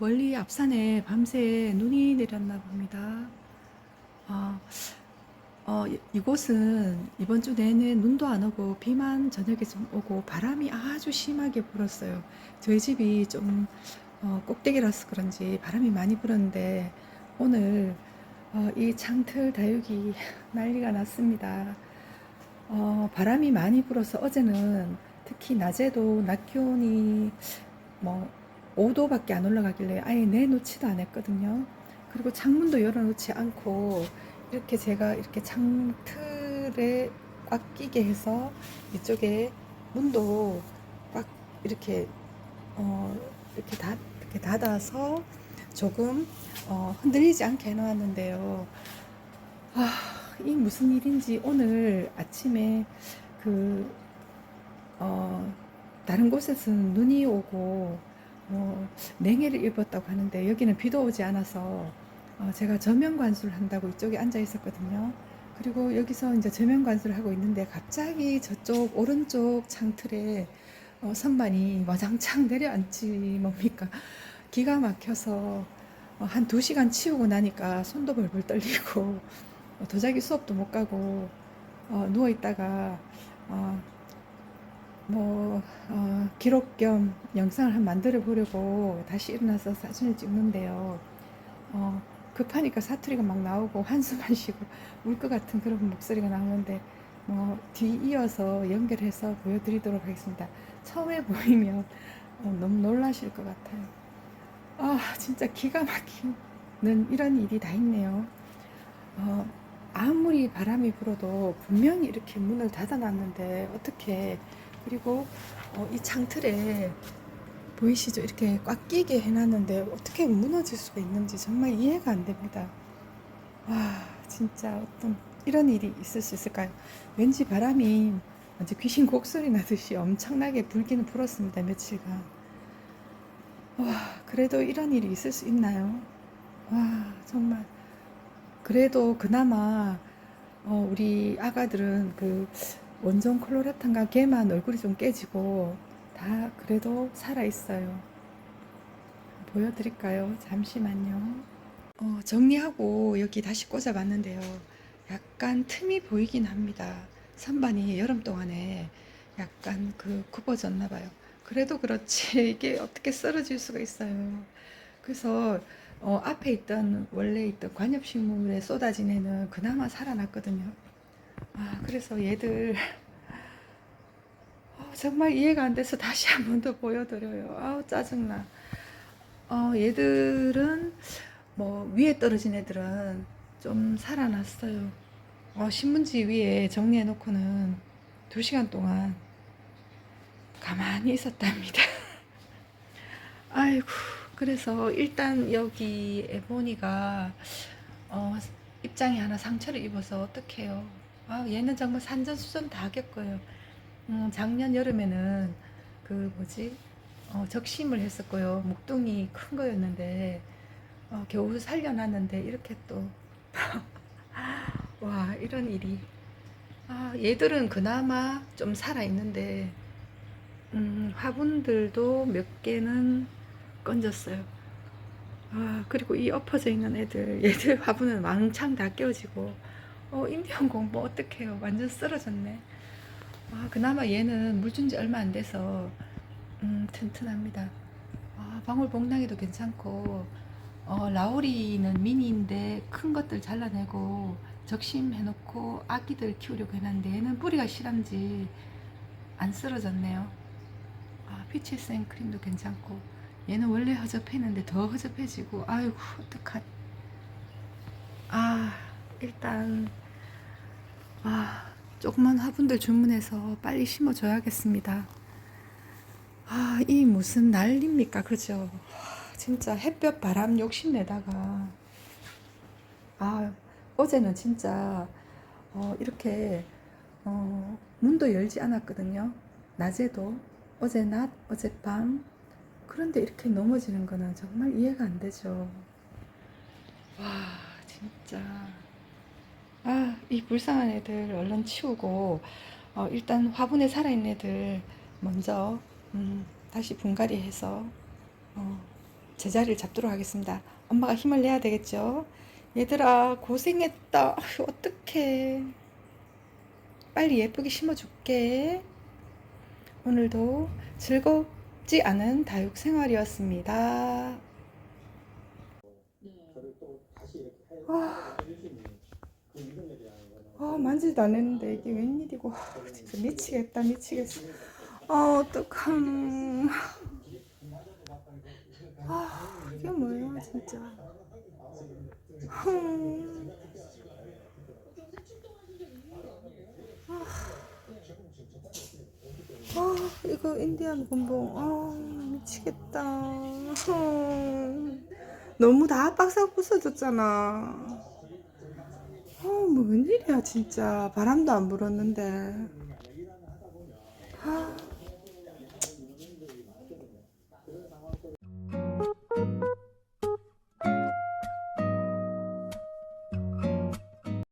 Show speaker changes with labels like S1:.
S1: 멀리 앞산에 밤새 눈이 내렸나 봅니다. 아, 어, 이- 이곳은 이번 주 내내 눈도 안 오고 비만 저녁에 좀 오고 바람이 아주 심하게 불었어요. 저희 집이 좀 어, 꼭대기라서 그런지 바람이 많이 불었는데 오늘 어, 이 창틀 다육이 난리가 났습니다. 어, 바람이 많이 불어서 어제는 특히 낮에도 낮 기온이 뭐 5도밖에 안 올라가길래 아예 내놓지도 않았거든요. 그리고 창문도 열어놓지 않고 이렇게 제가 이렇게 창틀에 꽉 끼게 해서 이쪽에 문도 꽉 이렇게 어 이렇게 닫 이렇게 닫아서 조금 어 흔들리지 않게 해놓았는데요. 아, 이 무슨 일인지 오늘 아침에 그 어, 다른 곳에서는 눈이 오고 뭐 냉해를 입었다고 하는데 여기는 비도 오지 않아서 어, 제가 저면 관수를 한다고 이쪽에 앉아 있었거든요. 그리고 여기서 이제 저면 관수를 하고 있는데 갑자기 저쪽 오른쪽 창틀에 어, 선반이 와장창 내려앉지 뭡니까 기가 막혀서 어, 한두 시간 치우고 나니까 손도 벌벌 떨리고 어, 도자기 수업도 못 가고 어, 누워 있다가 어, 뭐 어, 기록 겸 영상을 한 만들어 보려고 다시 일어나서 사진을 찍는데요. 어, 급하니까 사투리가 막 나오고 한숨만 쉬고 울 것 같은 그런 목소리가 나오는데 뭐 뒤 이어서 연결해서 보여드리도록 하겠습니다. 처음에 보이면 어, 너무 놀라실 것 같아요. 아 진짜 기가 막히는 이런 일이 다 있네요. 어, 아무리 바람이 불어도 분명히 이렇게 문을 닫아놨는데 어떻게 그리고 어, 이 창틀에 보이시죠? 이렇게 꽉 끼게 해놨는데 어떻게 무너질 수가 있는지 정말 이해가 안 됩니다. 와, 진짜 어떤 이런 일이 있을 수 있을까요? 왠지 바람이 완전 귀신 곡소리 나듯이 엄청나게 불기는 불었습니다. 며칠간. 와, 그래도 이런 일이 있을 수 있나요? 와, 정말. 그래도 그나마 어, 우리 아가들은 그 원종 클로레탄과 걔만 얼굴이 좀 깨지고 다 그래도 살아 있어요. 보여드릴까요? 잠시만요. 어, 정리하고 여기 다시 꽂아봤는데요. 약간 틈이 보이긴 합니다. 선반이 여름 동안에 약간 그 굽어졌나 봐요. 그래도 그렇지 이게 어떻게 썰어질 수가 있어요. 그래서 어, 앞에 있던 원래 있던 관엽식물에 쏟아진 애는 그나마 살아났거든요. 아, 그래서 얘들 어, 정말 이해가 안 돼서 다시 한 번 더 보여드려요. 아우 짜증나. 어, 얘들은 뭐 위에 떨어진 애들은 좀 살아났어요. 어, 신문지 위에 정리해 놓고는 두 시간 동안 가만히 있었답니다. 아이고, 그래서 일단 여기 에보니가 어, 입장이 하나 상처를 입어서 어떡해요. 아, 얘는 정말 산전수전 다 겪어요. 음, 작년 여름에는 그 뭐지 어, 적심을 했었고요. 목동이 큰 거였는데 어, 겨우 살려놨는데 이렇게 또 와 이런 일이 아, 얘들은 그나마 좀 살아 있는데 음, 화분들도 몇 개는 건졌어요. 아 그리고 이 엎어져 있는 애들 얘들 화분은 왕창 다 깨어지고 어 인디언 공부 어떡해요 완전 쓰러졌네. 아, 그나마 얘는 물 준 지 얼마 안 돼서 음, 튼튼합니다. 아, 방울복랑이도 괜찮고 어, 라오리는 미니인데 큰 것들 잘라내고 적심해놓고 아기들 키우려고 해놨는데 얘는 뿌리가 실한지 안 쓰러졌네요. 아, 피치 생크림도 괜찮고 얘는 원래 허접했는데 더 허접해지고 아이고 어떡하 아 일단 아 조그만 화분들 주문해서 빨리 심어줘야겠습니다. 아, 이 무슨 난리입니까? 그죠? 아, 진짜 햇볕 바람 욕심내다가, 아, 어제는 진짜, 어, 이렇게, 어, 문도 열지 않았거든요. 낮에도, 어제 낮, 어젯밤. 그런데 이렇게 넘어지는 거는 정말 이해가 안 되죠. 와, 진짜. 아, 이 불쌍한 애들 얼른 치우고, 어, 일단 화분에 살아있는 애들 먼저, 음, 다시 분갈이 해서, 어, 제자리를 잡도록 하겠습니다. 엄마가 힘을 내야 되겠죠? 얘들아, 고생했다. 아휴, 어떡해. 빨리 예쁘게 심어줄게. 오늘도 즐겁지 않은 다육 생활이었습니다.
S2: 저
S1: 아, 만지도 안 했는데 이게 웬일이고. 아, 진짜 미치겠다, 미치겠어. 아, 어떡함. 아, 이게 뭐야, 진짜. 흠. 아, 이거 인디안 곰봉. 아, 미치겠다. 흠. 너무 다 빡싹 부서졌잖아. 아, 뭐 웬일이야, 진짜. 바람도 안 불었는데. 아.